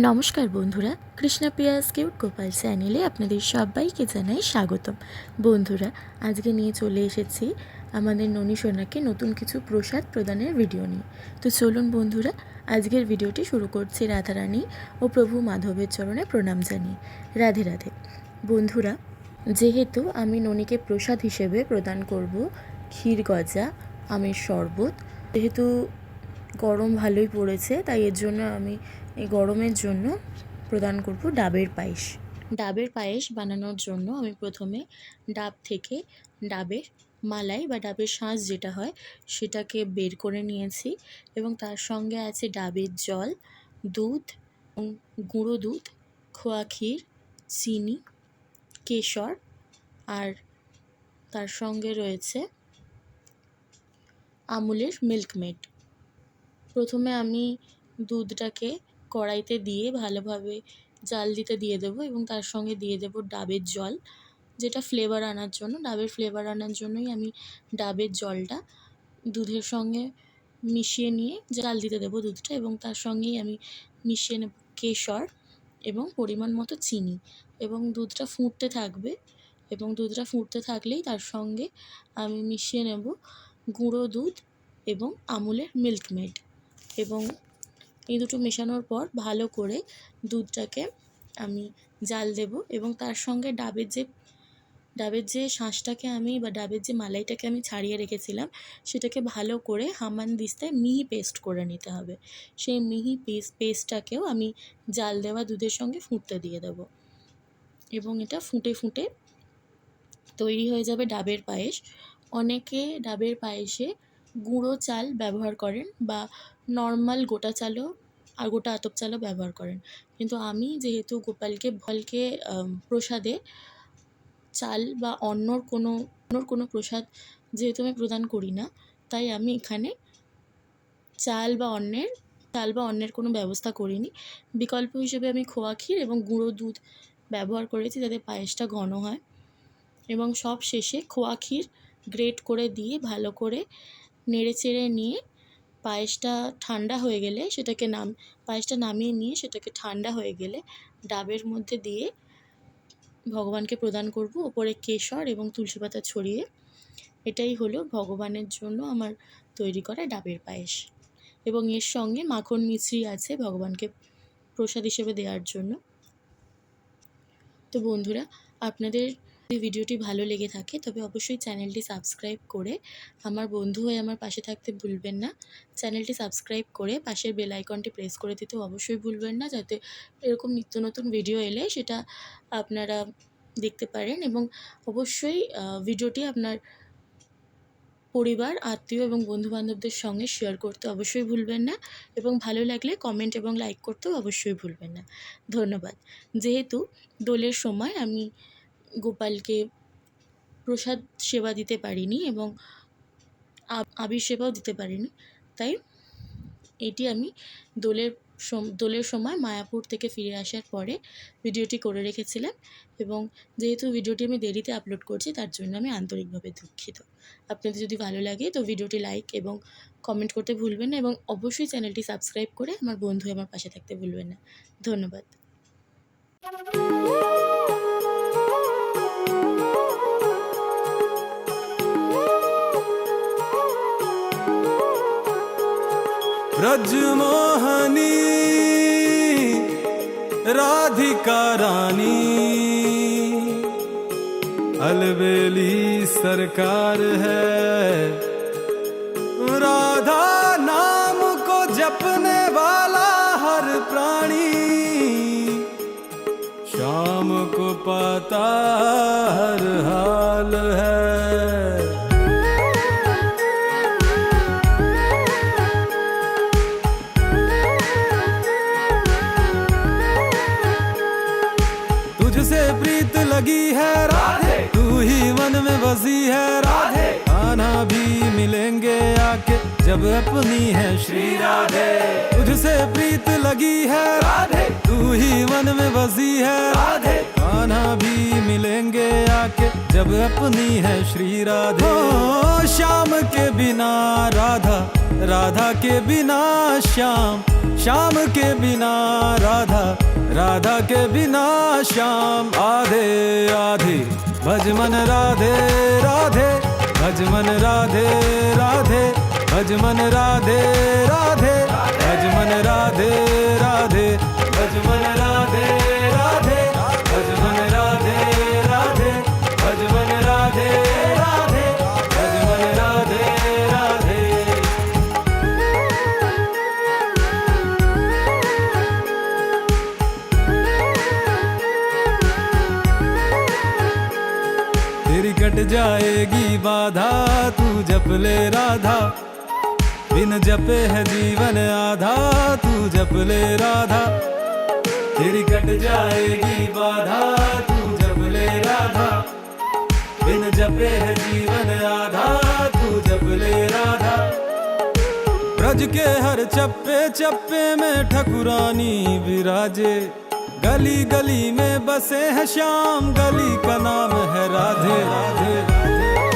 নমস্কার বন্ধুরা, কৃষ্ণা পিয়াস কিউট গোপাল চ্যানেলে আপনাদের সবাইকে জানাই স্বাগতম। বন্ধুরা, আজকে নিয়ে চলে এসেছি আমাদের ননী সোনাকে নতুন কিছু প্রসাদ প্রদানের ভিডিও নিয়ে। তো চলুন বন্ধুরা, আজকের ভিডিওটি শুরু করছি রাধারানী ও প্রভু মাধবের চরণে প্রণাম জানিয়ে। রাধে রাধে। বন্ধুরা, যেহেতু আমি ননীকে প্রসাদ হিসেবে প্রদান করব, ক্ষীর গজা, আমের শরবত, যেহেতু গরম ভালোই পড়েছে, তাই এর জন্য আমি এই গরমের জন্য প্রদান করব ডাবের পায়েস। ডাবের পায়েস বানানোর জন্য আমি প্রথমে ডাব থেকে ডাবের মালাই বা ডাবের শাঁস যেটা হয়, সেটাকে বের করে নিয়েছি এবং তার সঙ্গে আছে ডাবের জল, দুধ গুঁড়ো দুধ, খোয়া ক্ষীর, চিনি, কেশর আর তার সঙ্গে রয়েছে আমুলের মিল্কমেড। প্রথমে আমি দুধটাকে কড়াইতে দিয়ে ভালোভাবে জাল দিতে দিয়ে দেবো এবং তার সঙ্গে দিয়ে দেবো ডাবের জল, যেটা ফ্লেভার আনার জন্য। ডাবের ফ্লেভার আনার জন্যই আমি ডাবের জলটা দুধের সঙ্গে মিশিয়ে নিয়ে জাল দিতে দেবো দুধটা এবং তার সঙ্গেই আমি মিশিয়ে নেব কেশর এবং পরিমাণ মতো চিনি এবং দুধটা ফুটতে থাকবে এবং দুধটা ফুটতে থাকলেই তার সঙ্গে আমি মিশিয়ে নেব গুঁড়ো দুধ এবং আমুলের মিল্কমেড এবং এই দুটো মেশানোর পর ভালো করে দুধটাকে আমি জাল দেব এবং তার সঙ্গে ডাবের যে ডাবের যে শাঁসটাকে আমি বা ডাবের যে মালাইটাকে আমি ছাড়িয়ে রেখেছিলাম, সেটাকে ভালো করে হামান দিস্তায় মিহি পেস্ট করে নিতে হবে। সেই মিহি পেস্ট পেস্টটাকেও আমি জাল দেওয়া দুধের সঙ্গে ফুটতে দিয়ে দেব। এবং এটা ফুটে ফুটে তৈরি হয়ে যাবে ডাবের পায়েস। অনেকে ডাবের পায়েসে গুঁড়ো চাল ব্যবহার করেন বা নর্মাল গোটা চালও আর গোটা আতপ চালও ব্যবহার করেন। কিন্তু আমি যেহেতু গোপালকে ভলকে প্রসাদে চাল বা অন্যর কোনো অন্যর কোনো প্রসাদ যেহেতু আমি প্রদান করি না, তাই আমি এখানে চাল বা অন্যের চাল বা অন্যের কোনো ব্যবস্থা করিনি। বিকল্প হিসেবে আমি খোয়া ক্ষীর এবং গুঁড়ো দুধ ব্যবহার করেছি যাতে পায়েসটা ঘন হয় এবং সব শেষে খোয়া ক্ষীর গ্রেট করে দিয়ে ভালো করে নেড়ে চেড়ে নিয়ে পায়েসটা ঠান্ডা হয়ে গেলে সেটাকে নাম, পায়েসটা নামিয়ে নিয়ে সেটাকে ঠান্ডা হয়ে গেলে ডাবের মধ্যে দিয়ে ভগবানকে প্রদান করব ওপরে কেশর এবং তুলসী পাতা ছড়িয়ে। এটাই হলো ভগবানের জন্য আমার তৈরি করা ডাবের পায়েস। এবং এর সঙ্গে মাখন মিশ্রি আছে ভগবানকে প্রসাদ হিসেবে দেওয়ার জন্য। তো বন্ধুরা, আপনাদের যদি ভিডিওটি ভালো লেগে থাকে, তবে অবশ্যই চ্যানেলটি সাবস্ক্রাইব করে আমার বন্ধু হয়ে আমার পাশে থাকতে ভুলবেন না। চ্যানেলটি সাবস্ক্রাইব করে পাশের বেল আইকনটি প্রেস করে দিতেও অবশ্যই ভুলবেন না, যাতে এরকম নিত্য নতুন ভিডিও এলে সেটা আপনারা দেখতে পারেন এবং অবশ্যই ভিডিওটি আপনার পরিবার, আত্মীয় এবং বন্ধুবান্ধবদের সঙ্গে শেয়ার করতে অবশ্যই ভুলবেন না এবং ভালো লাগলে কমেন্ট এবং লাইক করতেও অবশ্যই ভুলবেন না। ধন্যবাদ। যেহেতু দোলের সময় আমি গোপালকে প্রসাদ সেবা দিতে পারিনি এবং আবির সেবাও দিতে পারিনি। তাই এটি আমি দোলের দোলের সময় মায়াপুর থেকে ফিরে আসার পরে ভিডিওটি করে রেখেছিলাম এবং যেহেতু ভিডিওটি আমি দেরিতে আপলোড করছি, তার জন্য আমি আন্তরিকভাবে দুঃখিত। আপনাদের যদি ভালো লাগে তো ভিডিওটি লাইক এবং কমেন্ট করতে ভুলবেন না এবং অবশ্যই চ্যানেলটি সাবস্ক্রাইব করে আমার বন্ধু আমার পাশে থাকতে ভুলবেন না। ধন্যবাদ। ब्रजमोहनी राधिका रानी, अलबेली सरकार है। राधा नाम को जपने वाला हर प्राणी, शाम को पता हर हाल है। लगी है राधे। तू ही मन में बसी है राधे। आना भी मिलेंगे आके जब अपनी है श्री राधे। तुझसे प्रीत लगी है राधे। तू ही मन में बसी है राधे। आना भी मिलेंगे आके जब अपनी है श्री राधे। ओ श्याम के बिना राधा राधा के बिना श्याम। श्याम के बिना राधा राधा के बिना श्याम, आधे आधे। भजमन राधे राधे। भजमन राधे राधे। भजमन राधे राधे। कट जाएगी बाधा, तू जप ले राधा। बिन जपे है जीवन आधा, तू जप ले राधा। तेरी कट जाएगी बाधा, तू जप ले राधा। बिन जपे है जीवन आधा, तू जप ले राधा। ब्रज के हर चप्पे चप्पे में ठकुरानी विराजे। गली गली में बसे हैं श्याम गली का नाम है राधे राधे, राधे।